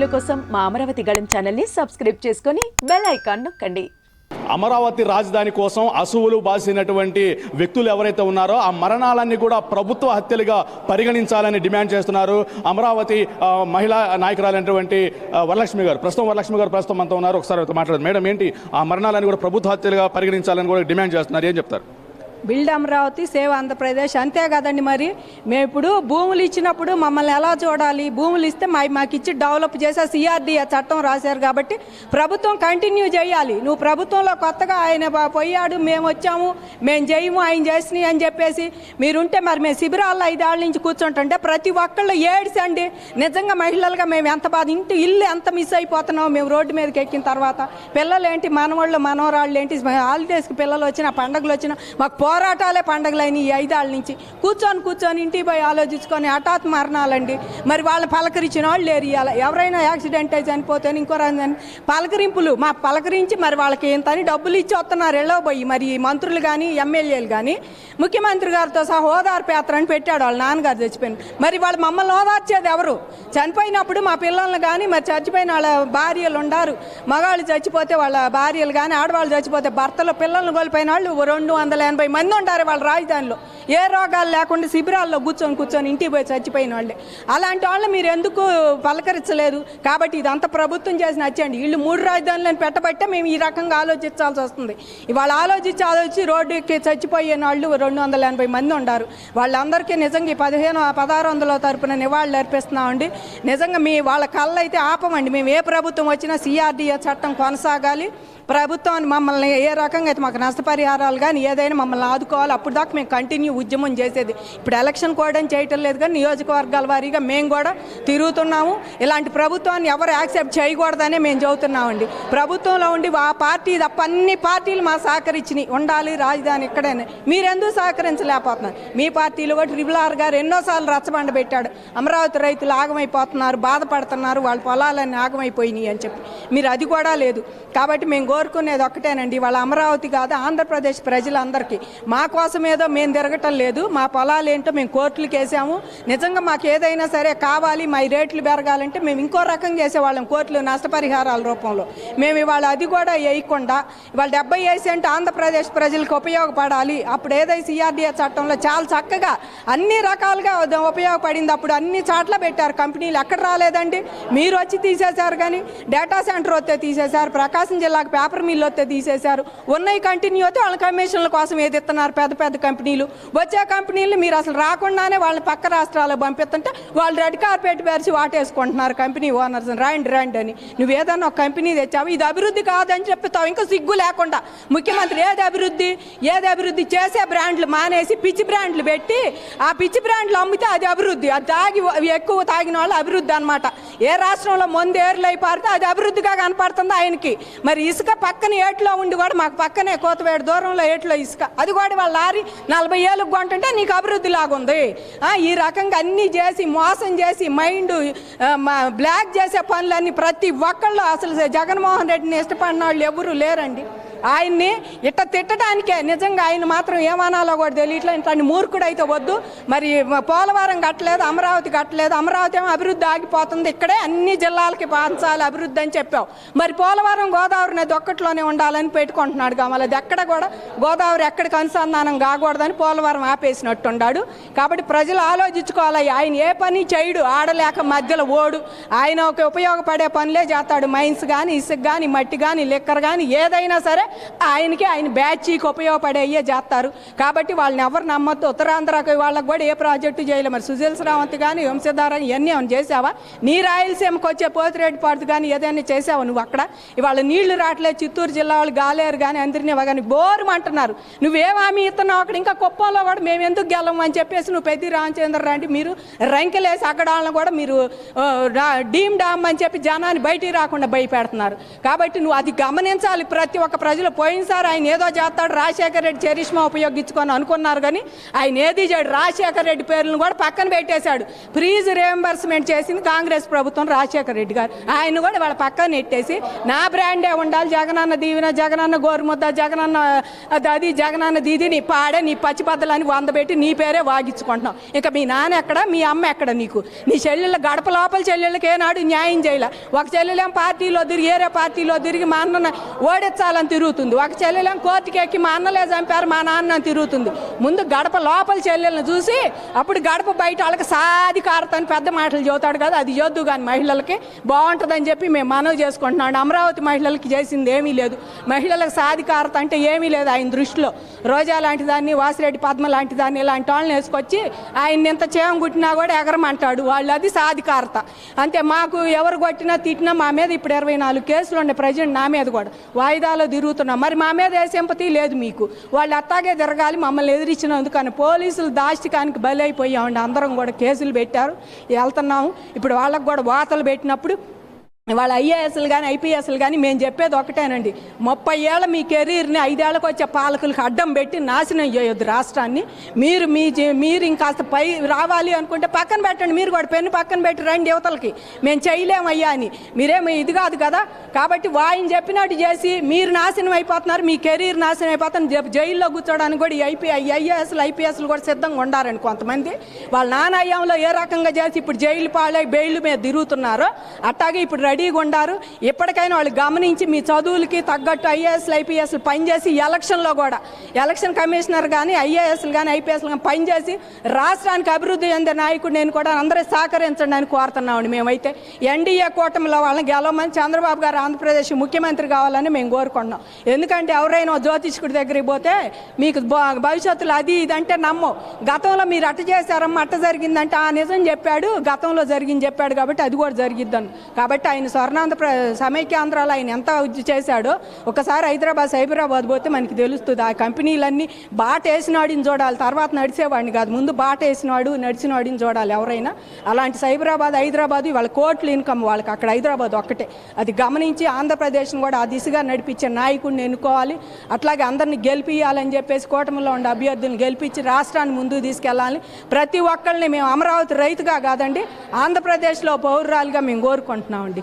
వీడియోల కోసం మా అమరావతి గళం ఛానల్ని సబ్స్క్రైబ్ చేసుకొని బెల్ ఐకాన్ నొక్కండి. అమరావతి రాజధాని కోసం అసువులు బాసినటువంటి వ్యక్తులు ఎవరైతే ఉన్నారో ఆ మరణాలన్నీ కూడా ప్రభుత్వ హత్యలుగా పరిగణించాలని డిమాండ్ చేస్తున్నారు. అమరావతి మహిళా నాయకురాలైనటువంటి వరలక్ష్మి గారు ప్రస్తుతం వరలక్ష్మి గారు ప్రస్తుతం అంతా ఉన్నారు. ఒకసారి మాట్లాడదు. మేడం ఏంటి? ఆ మరణాలన్నీ కూడా ప్రభుత్వ హత్యలుగా పరిగణించాలని కూడా డిమాండ్ చేస్తున్నారు. ఏం చెప్తారు? బిల్డ్ అమరావతి సేవ్ ఆంధ్రప్రదేశ్ అంతే కదండి మరి. మేము ఇప్పుడు భూములు ఇచ్చినప్పుడు మమ్మల్ని ఎలా చూడాలి? భూములు ఇస్తే మా మాకు ఇచ్చి డెవలప్ చేసే సిఆర్డీఏ చట్టం రాశారు కాబట్టి ప్రభుత్వం కంటిన్యూ చేయాలి. నువ్వు ప్రభుత్వంలో కొత్తగా ఆయన పోయాడు మేము వచ్చాము మేము చేయము ఆయన చేసినాయి అని చెప్పేసి మీరుంటే మరి మేము శిబిరాల్లో ఐదేళ్ళ నుంచి కూర్చుంటుంటే ప్రతి ఒక్కళ్ళు ఏడ్చండి. నిజంగా మహిళలుగా మేము ఎంత బాధ ఇంటి ఇల్లు ఎంత మిస్ అయిపోతున్నాం మేము రోడ్డు మీదకి ఎక్కిన తర్వాత పిల్లలు ఏంటి మనవాళ్ళు మనవరాళ్ళు ఏంటి హాలిడేస్కి పిల్లలు వచ్చిన పండగలు వచ్చినా మాకు పోరాటాలే పండగలైన ఈ ఐదాళ్ళ నుంచి. కూర్చొని కూర్చొని ఇంటికి పోయి ఆలోచించుకొని హఠాత్ మరణాలండి. మరి వాళ్ళని పలకరించిన వాళ్ళు లేరు ఇవాళ ఎవరైనా యాక్సిడెంట్ అయి చనిపోతే ఇంకో రాజధాని పలకరింపులు. మా పలకరించి మరి వాళ్ళకి ఇంతని డబ్బులు ఇచ్చి వస్తున్నారు. ఎళ్ళో పోయి మరి ఈ మంత్రులు కానీ ఎమ్మెల్యేలు కానీ ముఖ్యమంత్రి గారితో సహా ఓదార్పు యాత్ర అని పెట్టాడు వాళ్ళ నాన్నగారు చచ్చిపోయిన. మరి వాళ్ళు మమ్మల్ని ఓదార్చేది ఎవరు? చనిపోయినప్పుడు మా పిల్లల్ని కానీ మరి చచ్చిపోయిన వాళ్ళ భార్యలు ఉండారు. మగాళ్ళు చచ్చిపోతే వాళ్ళ భార్యలు కానీ ఆడవాళ్ళు చచ్చిపోతే భర్తలు పిల్లల్ని కోల్పోయిన వాళ్ళు రెండు వందల ఎనభై మంది ఉంటారు వాళ్ళ రాజధానిలో. ఏ రోగాలు లేకుండా శిబిరాల్లో కూర్చొని కూర్చొని ఇంటికి పోయి చచ్చిపోయిన వాళ్ళే. అలాంటి వాళ్ళు మీరు ఎందుకు పలకరించలేదు? కాబట్టి ఇదంతా ప్రభుత్వం చేసిన వచ్చేయండి వీళ్ళు మూడు రాజధానులను పెట్టబట్టే మేము ఈ రకంగా ఆలోచించాల్సి వస్తుంది. ఇవాళ ఆలోచించి ఆలోచించి రోడ్డుకి చచ్చిపోయిన వాళ్ళు రెండు వందల ఎనభై మంది ఉన్నారు. వాళ్ళందరికీ నిజంగా ఈ పదిహేను పదహారు వందల తరపున నివాళులు అర్పిస్తున్నామండి. నిజంగా మీ వాళ్ళ కళ్ళు అయితే ఆపమండి. మేము ఏ ప్రభుత్వం వచ్చినా సిఆర్డీఏ చట్టం కొనసాగాలి. ప్రభుత్వాన్ని మమ్మల్ని ఏ రకంగా అయితే మాకు నష్టపరిహారాలు కానీ ఏదైనా మమ్మల్ని ఆదుకోవాలి అప్పుడు దాకా మేము కంటిన్యూ ఉద్యమం చేసేది. ఇప్పుడు ఎలక్షన్ కూడా చేయటం లేదు కానీ నియోజకవర్గాల వారీగా మేము కూడా తిరుగుతున్నాము. ఇలాంటి ప్రభుత్వాన్ని ఎవరు యాక్సెప్ట్ చేయకూడదనే మేము చెబుతున్నామండి ప్రభుత్వంలో ఉండి ఆ పార్టీ తప్ప అన్ని పార్టీలు మా సహకరించినాయి ఉండాలి రాజధాని ఇక్కడనే. మీరెందుకు సహకరించలేకపోతున్నారు? మీ పార్టీలో కూడా ట్రిబుల్ ఆర్ గారు ఎన్నోసార్లు రచ్చబండ పెట్టాడు. అమరావతి రైతులు ఆగమైపోతున్నారు బాధపడుతున్నారు వాళ్ళ పొలాలన్నీ ఆగమైపోయినాయి అని చెప్పి. మీరు అది కూడా లేదు. కాబట్టి మేము కోరుకునేది ఒక్కటేనండి. వాళ్ళ అమరావతి కాదు ఆంధ్రప్రదేశ్ ప్రజలందరికీ. మా కోసం ఏదో మేము తిరగటం లేదు మా పొలాలు ఏంటో మేము కోర్టులకు వేసాము నిజంగా మాకు ఏదైనా సరే కావాలి మా రేట్లు పెరగాలంటే మేము ఇంకో రకంగా చేసేవాళ్ళం కోర్టులు నష్టపరిహారాల రూపంలో. మేము ఇవాళ అది కూడా వేయకుండా ఇవాళ డెబ్బై వేసి అంటే ఆంధ్రప్రదేశ్ ప్రజలకు ఉపయోగపడాలి. అప్పుడు ఏదైతే సిఆర్డీఏ చట్టంలో చాలా చక్కగా అన్ని రకాలుగా ఉపయోగపడింది. అప్పుడు అన్ని చాట్ల పెట్టారు కంపెనీలు. ఎక్కడ రాలేదండి? మీరు వచ్చి తీసేశారు కానీ డేటా సెంటర్ వస్తే తీసేశారు. ప్రకాశం జిల్లాకు పేపర్ మిల్ వస్తే తీసేశారు. ఉన్నాయి కంటిన్యూ అయితే వాళ్ళ కమిషన్ల కోసం ఏది ఇస్తున్నారు? పెద్ద పెద్ద కంపెనీలు. వచ్చే కంపెనీలు మీరు అసలు రాకుండానే వాళ్ళని పక్క రాష్ట్రాలకు పంపిస్తుంటే వాళ్ళు రెడ్ కార్పెట్ పరిచి వాటేసుకుంటున్నారు కంపెనీ ఓనర్స్ రండి రండి అని. నువ్వు ఏదన్నా ఒక కంపెనీ తెచ్చావు. ఇది అభివృద్ధి కాదని చెప్తావు. ఇంకా సిగ్గు లేకుండా. ముఖ్యమంత్రి ఏది అభివృద్ధి? ఏది అభివృద్ధి? చేసే బ్రాండ్లు మానేసి పిచ్చి బ్రాండ్లు పెట్టి ఆ పిచ్చి బ్రాండ్లు అమ్మితే అది అభివృద్ధి. అది తాగి ఎక్కువ తాగిన వాళ్ళు అభివృద్ధి అనమాట ఏ రాష్ట్రంలో మందు ఏర్లు పారితే అది అభివృద్ధిగా కనపడుతుంది ఆయనకి. మరి ఇసుక పక్కన ఏట్లో ఉండి కూడా మాకు పక్కనే కోతవేడు దూరంలో ఏట్లో ఇసుక. అది కూడా వాళ్ళ లారీ నలభై ఏళ్ళకు కొంటుంటే నీకు అభివృద్ధి లాగుంది. ఈ రకంగా అన్నీ చేసి మోసం చేసి మైండ్ బ్లాక్ చేసే పనులన్నీ ప్రతి ఒక్కళ్ళు అసలు జగన్మోహన్ రెడ్డిని ఇష్టపడిన వాళ్ళు ఎవరు లేరండి. ఆయన్ని ఇట్ట తిట్టడానికే. నిజంగా ఆయన మాత్రం ఏమనాలో కూడా తెలియట్లే ఇట్లాంటి మూర్ఖుడైతే వద్దు. మరి పోలవరం కట్టలేదు అమరావతి కట్టలేదు అమరావతి ఏమో అభివృద్ధి ఆగిపోతుంది. ఇక్కడే అన్ని జిల్లాలకి పంచాలి అభివృద్ధి అని చెప్పావు. మరి పోలవరం గోదావరి నది ఒక్కట్లోనే ఉండాలని పెట్టుకుంటున్నాడు కావాలి అది ఎక్కడ కూడా గోదావరి ఎక్కడికి అనుసంధానం కాకూడదని పోలవరం ఆపేసినట్టున్నాడు కాబట్టి ప్రజలు ఆలోచించుకోవాలి ఆయన ఏ పని చేయడు ఆడలేక మధ్యలో ఓడు. ఆయన ఒక ఉపయోగపడే పనులే చేస్తాడు. మైన్స్ కానీ ఇసుక కానీ మట్టి కానీ లిక్కర్ కానీ ఏదైనా సరే ఆయనకి ఆయన బ్యాచ్కి ఉపయోగపడేయే చేస్తారు. కాబట్టి వాళ్ళని ఎవరు నమ్మద్దు. ఉత్తరాంధ్రకి వాళ్ళకి కూడా ఏ ప్రాజెక్టు చేయలేదు మరి సుజీల్ శ్రావంత్ కానీ వంశధారని ఇవన్నీ ఏమైనా చేసావా నీ రాయలసీమకు వచ్చే పోతిరెడ్డిపాటు కానీ ఏదైనా చేసావా నువ్వు అక్కడ? ఇవాళ నీళ్ళు రావట్లేదు. చిత్తూరు జిల్లా వాళ్ళు గాలేరు కానీ అందరినీ కానీ బోరు అంటున్నారు నువ్వేం హామీ ఇస్తున్నావు అక్కడ? ఇంకా కుప్పంలో కూడా మేము ఎందుకు గెలము అని చెప్పేసి నువ్వు పెద్ది రామచంద్ర అంటే మీరు రంకెలేసి అక్కడ వాళ్ళని కూడా మీరు డీమ్ డామ్ అని చెప్పి జనాన్ని బయటికి రాకుండా భయపెడుతున్నారు. కాబట్టి నువ్వు అది గమనించాలి ప్రతి ఒక్క ప్రజలు ప్రజలు పోయినసారి ఆయన ఏదో చేస్తాడు రాజశేఖర రెడ్డి చరిష్మా ఉపయోగించుకొని అనుకున్నారు కానీ ఆయన ఏది చేయడు. రాజశేఖర రెడ్డి పేర్లను కూడా పక్కన పెట్టేశాడు. ఫీజు రియంబర్స్మెంట్ చేసింది కాంగ్రెస్ ప్రభుత్వం రాజశేఖర రెడ్డి గారు. ఆయన కూడా వాళ్ళ పక్కన నెట్టేసి నా బ్రాండే ఉండాలి జగనన్న దీవెన జగనన్న గోరుముద్ద జగనన్న అది జగనన్న దీది నీ పాడే నీ పచ్చిపద్దలని వంద పెట్టి నీ పేరే వాగించుకుంటున్నావు ఇంకా మీ నాన్న ఎక్కడ? మీ అమ్మ ఎక్కడ నీకు? నీ చెల్లెళ్ళ గడప లోపల చెల్లెళ్ళకి ఏనాడు న్యాయం చేయలే. ఒక చెల్లెలేం పార్టీలో తిరిగి ఏరే పార్టీలో తిరిగి మా అన్న ఓడించాలని తిరుగుతుంది. ఒక చెల్లెలేం కోర్టుకెక్కి మా అన్నలే చంపారు మా నాన్న తిరుగుతుంది. ముందు గడప లోపల చెల్లెలను చూసి అప్పుడు గడప బయట వాళ్ళకి సాధికారత అని పెద్ద మాటలు చెబుతాడు కదా అది చదువు కానీ మహిళలకి బాగుంటుందని చెప్పి మేము మనవి చేసుకుంటున్నాం. అమరావతి మహిళలకి చేసింది ఏమీ లేదు. మహిళలకు సాధికారత అంటే ఏమీ లేదు ఆయన దృష్టిలో. రోజా లాంటి దాన్ని వాసిరెడ్డి పద్మ లాంటి దాన్ని ఇలాంటి వాళ్ళని వేసుకొచ్చి ఆయన ఇంత చేయం కుట్టినా కూడా ఎగరమంటాడు. వాళ్ళు అది సాధికారత అంతే మాకు ఎవరు కొట్టినా తిట్టినా మా మీద ఇప్పుడు ఇరవై నాలుగు కేసులు ఉన్నాయి ప్రజెంట్ నా మీద కూడా. వాయిదాలో తిరుగుతున్నాం మరి మా మీద ఏ సింపతి లేదు మీకు. వాళ్ళు అత్తాగే తిరగాలి మమ్మల్ని ఎదిరించినందుకు కానీ పోలీసులు దాష్టికానికి బలైపోయామండి. అందరం కూడా కేసులు పెట్టారు. వెళ్తున్నాము. ఇప్పుడు వాళ్ళకు కూడా వాతలు పెట్టినప్పుడు వాళ్ళ ఐఏఎస్లు కానీ ఐపీఎస్లు కానీ మేము చెప్పేది ఒకటేనండి. ముప్పై ఏళ్ళ మీ కెరీర్ని ఐదేళ్ళకు వచ్చే పాలకులకు అడ్డం పెట్టి నాశనం చేయొద్దు రాష్ట్రాన్ని. మీరు మీ మీరు ఇంకాస్త పై రావాలి అనుకుంటే పక్కన పెట్టండి. మీరు కూడా పెన్ను పక్కన పెట్టి రండి యువతలకి. మేము చేయలేమయ్యా అని. మీరేమి ఇది కాదు కదా. కాబట్టి వాయిని చెప్పినట్టు చేసి మీరు నాశనం అయిపోతున్నారు మీ కెరీర్ నాశనం అయిపోతున్నారు జైల్లో కూర్చోడానికి కూడా ఈ ఐపీ ఐఏఎస్లు ఐపీఎస్లు కూడా సిద్ధంగా ఉండారండి కొంతమంది. వాళ్ళ నానాయంలో ఏ రకంగా చేసి ఇప్పుడు జైలు పాలై బెయిల్ మీద తిరుగుతున్నారో అట్టాగే ఇప్పుడు రెడీ రెడీగా ఉండారు. ఇప్పటికైనా వాళ్ళు గమనించి మీ చదువులకి తగ్గట్టు ఐఏఎస్లు ఐపీఎస్లు పనిచేసి ఎలక్షన్లో కూడా ఎలక్షన్ కమిషనర్ కానీ ఐఏఎస్లు కానీ ఐపీఎస్లు కానీ పనిచేసి రాష్ట్రానికి అభివృద్ధి చెందే నాయకుడు నేను కూడా అందరూ సహకరించండి అని కోరుతున్నామండి మేమైతే. ఎన్డీఏ కూటమిలో వాళ్ళని గెలవమని చంద్రబాబు గారు ఆంధ్రప్రదేశ్ ముఖ్యమంత్రి కావాలని మేము కోరుకుంటున్నాం. ఎందుకంటే ఎవరైనా జ్యోతిష్కుడి దగ్గరికి పోతే మీకు భవిష్యత్తులో అది ఇది అంటే గతంలో మీరు అట్ట చేశారమ్మ అట్ట జరిగిందంటే ఆ నిజం చెప్పాడు గతంలో జరిగింది చెప్పాడు కాబట్టి అది కూడా జరిగిద్దాను. కాబట్టి ఆయన స్వర్ణాంధ్ర ప్ర- సమైక్యాంధ్రాలో ఆయన ఎంత చేశాడో ఒకసారి హైదరాబాద్ సైబరాబాద్ పోతే మనకి తెలుస్తుంది. ఆ కంపెనీలన్నీ బాట వేసినాడిని చూడాలి తర్వాత నడిచేవాడిని కాదు. ముందు బాట వేసినాడు నడిచినాడిని చూడాలి ఎవరైనా. అలాంటి సైబరాబాద్ హైదరాబాద్ వాళ్ళ కోట్లు ఇన్కమ్ వాళ్ళకి. అక్కడ హైదరాబాద్ ఒక్కటే. అది గమనించి ఆంధ్రప్రదేశ్ను కూడా ఆ దిశగా నడిపించే నాయకుడిని ఎన్నుకోవాలి. అట్లాగే అందరిని గెలిపియాలని చెప్పేసి కూటమిలో ఉండే అభ్యర్థులను గెలిపించి రాష్ట్రాన్ని ముందుకు తీసుకెళ్ళాలి ప్రతి ఒక్కరిని మేము అమరావతి రైతుగా కాదండి ఆంధ్రప్రదేశ్లో పౌరురాలుగా మేము కోరుకుంటున్నామండి.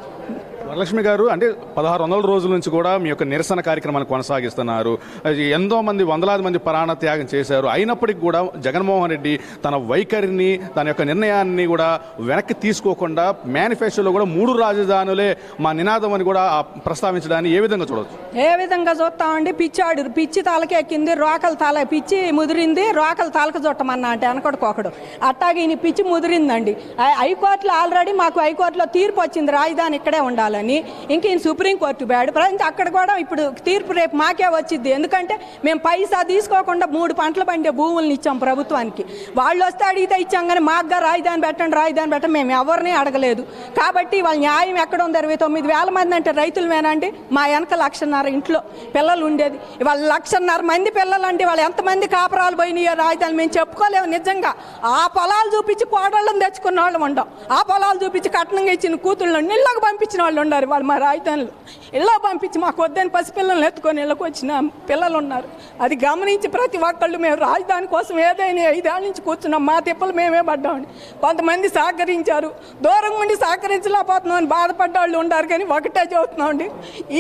వరలక్ష్మి గారు అంటే పదహారు వందల రోజుల నుంచి కూడా మీ యొక్క నిరసన కార్యక్రమాన్ని కొనసాగిస్తున్నారు. అది ఎంతో మంది వందలాది మంది ప్రాణ త్యాగం చేశారు. అయినప్పటికీ కూడా జగన్మోహన్ రెడ్డి తన వైఖరిని తన యొక్క నిర్ణయాన్ని కూడా వెనక్కి తీసుకోకుండా మేనిఫెస్టోలో కూడా మూడు రాజధానులే మా నినాదం అని కూడా ప్రస్తావించడాన్ని ఏ విధంగా చూడవచ్చు ఏ విధంగా చూస్తామండి? పిచ్చాడు పిచ్చి తలకెక్కింది రోకల తాల పిచ్చి ముదిరింది రోకల తాలక చుట్టమన్నా అంటే అనకొడుకోకడు అట్టాగే ఈ పిచ్చి ముదిరిందండి. హైకోర్టులో ఆల్రెడీ మాకు హైకోర్టులో తీర్పు వచ్చింది. రాజధాని ఇక్కడే ఉండాలి. చేయాలని. ఇంక ఈయన సుప్రీంకోర్టు బ్యాడ్ ప్రజలు అక్కడ కూడా ఇప్పుడు తీర్పు రేపు మాకే వచ్చింది ఎందుకంటే మేము పైసా తీసుకోకుండా మూడు పంటలు పండే భూములను ఇచ్చాం ప్రభుత్వానికి. వాళ్ళు వస్తే అడిగితే ఇచ్చాం కానీ మాకుగా రాజధాని పెట్టండి రాజధాని పెట్టండి మేము ఎవరిని అడగలేదు. కాబట్టి వాళ్ళ న్యాయం ఎక్కడ ఉంది? ఇరవై తొమ్మిది వేల మంది అంటే రైతులమేనండి మా వెనక లక్షన్నర ఇంట్లో పిల్లలు ఉండేది. వాళ్ళ లక్షన్నర మంది పిల్లలు అంటే వాళ్ళు ఎంతమంది కాపురాలు పోయినాయో రాజధాని మేము చెప్పుకోలేము నిజంగా. ఆ పొలాలు చూపించి కోడళ్ళని తెచ్చుకున్న వాళ్ళు ఉండం. ఆ పొలాలు చూపించి కట్నంగా ఇచ్చిన కూతుళ్ళు ఇళ్ళకు పంపించిన వాళ్ళు ఉండారు వాళ్ళు మా రాజధానిలో. ఇలా పంపించి మాకు వద్దని పసిపిల్లల్ని ఎత్తుకొని ఇళ్ళకు వచ్చిన. పిల్లలు ఉన్నారు. అది గమనించి ప్రతి ఒక్కళ్ళు మేము రాజధాని కోసం ఏదైనా ఐదేళ్ళ నుంచి కూర్చున్నాం. మా తిప్పలు మేమే పడ్డామని కొంతమంది సహకరించారు. దూరం ఉండి సహకరించలేకపోతున్నాం అని బాధపడ్డ వాళ్ళు ఉన్నారు కానీ ఒకటే చెబుతున్నామండి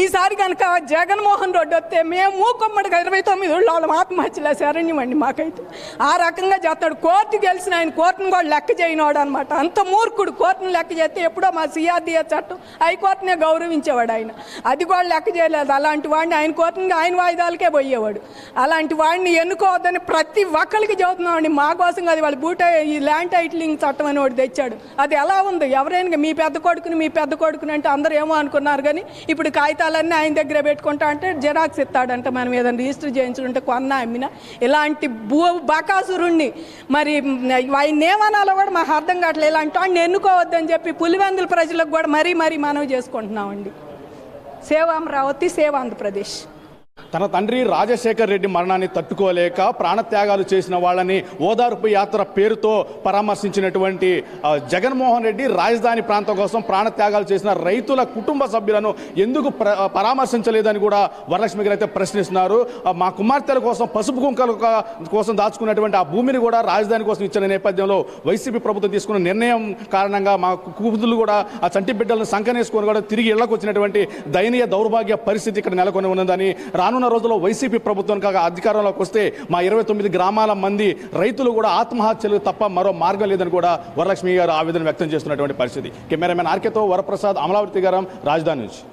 ఈసారి కనుక జగన్మోహన్ రెడ్డి వస్తే మేము మూకొమ్మడిగా ఇరవై తొమ్మిది వాళ్ళు వాళ్ళ ఆత్మహత్యలే శరణ్యం అండి మాకైతే. ఆ రకంగా చేస్తాడు. కోర్టు గెలిచిన ఆయన కోర్టును కూడా లెక్క చేయనివాడు అనమాట అంత మూర్ఖుడు. కోర్టును లెక్క చేస్తే ఎప్పుడో మా సిఆర్డీఏ చట్టం కోతనే గౌరవించేవాడు ఆయన. అది కూడా లెక్క చేయలేదు. అలాంటి వాడిని ఆయన కోర్టుని ఆయన వాయిదాలకే పోయేవాడు. అలాంటి వాడిని ఎన్నుకోవద్దని ప్రతి ఒక్కరికి చదువుతున్నామండి మా కోసం కాదు వాళ్ళు బూట ఈ ల్యాండ్ టైటిలింగ్ చట్టం అని ఒకటి తెచ్చాడు. అది ఎలా ఉంది? ఎవరైనా మీ పెద్ద కొడుకుని మీ పెద్ద కొడుకుని అంటే అందరూ ఏమో అనుకున్నారు కానీ ఇప్పుడు కాగితాలన్నీ ఆయన దగ్గర పెట్టుకుంటా అంటే జిరాక్స్ ఇస్తాడంట మనం ఏదైనా రిజిస్టర్ చేయించుకుంటే కొన్న అమ్మిన. ఇలాంటి భూ బకాసురుణ్ణి. మరి ఆయన ఏమనాలో కూడా మాకు అర్థం కావట్లేదు. ఇలాంటి వాడిని ఎన్నుకోవద్దని చెప్పి పులివెందుల ప్రజలకు కూడా మరీ మరీ మనవి చేసుకుంటున్నామండి. సేవ అమరావతి సేవ ఆంధ్రప్రదేశ్ తన తండ్రి రాజశేఖర్ రెడ్డి మరణాన్ని తట్టుకోలేక ప్రాణత్యాగాలు చేసిన వాళ్ళని ఓదార్పు యాత్ర పేరుతో పరామర్శించినటువంటి జగన్మోహన్ రెడ్డి రాజధాని ప్రాంతం కోసం ప్రాణత్యాగాలు చేసిన రైతుల కుటుంబ సభ్యులను ఎందుకు పరామర్శించలేదని కూడా వరలక్ష్మి గారు అయితే ప్రశ్నిస్తున్నారు. మా కుమార్తెల కోసం పసుపు కుంకల కోసం దాచుకున్నటువంటి ఆ భూమిని కూడా రాజధాని కోసం ఇచ్చిన నేపథ్యంలో వైసీపీ ప్రభుత్వం తీసుకున్న నిర్ణయం కారణంగా మా కూతులు కూడా ఆ చంటి బిడ్డలను సంకనేసుకొని కూడా తిరిగి ఇళ్ళకు వచ్చినటువంటి దయనీయ దౌర్భాగ్య పరిస్థితి ఇక్కడ నెలకొని ఉన్నదని రానున్న రోజుల్లో వైసీపీ ప్రభుత్వం కాగా అధికారంలోకి వస్తే మా ఇరవై తొమ్మిది గ్రామాల మంది రైతులు కూడా ఆత్మహత్యలు తప్ప మరో మార్గం లేదని కూడా వరలక్ష్మి గారు ఆవేదన వ్యక్తం చేస్తున్నటువంటి పరిస్థితి. కెమెరామెన్ ఆర్కేతో వరప్రసాద్ అమలావతి గారం రాజధాని నుంచి.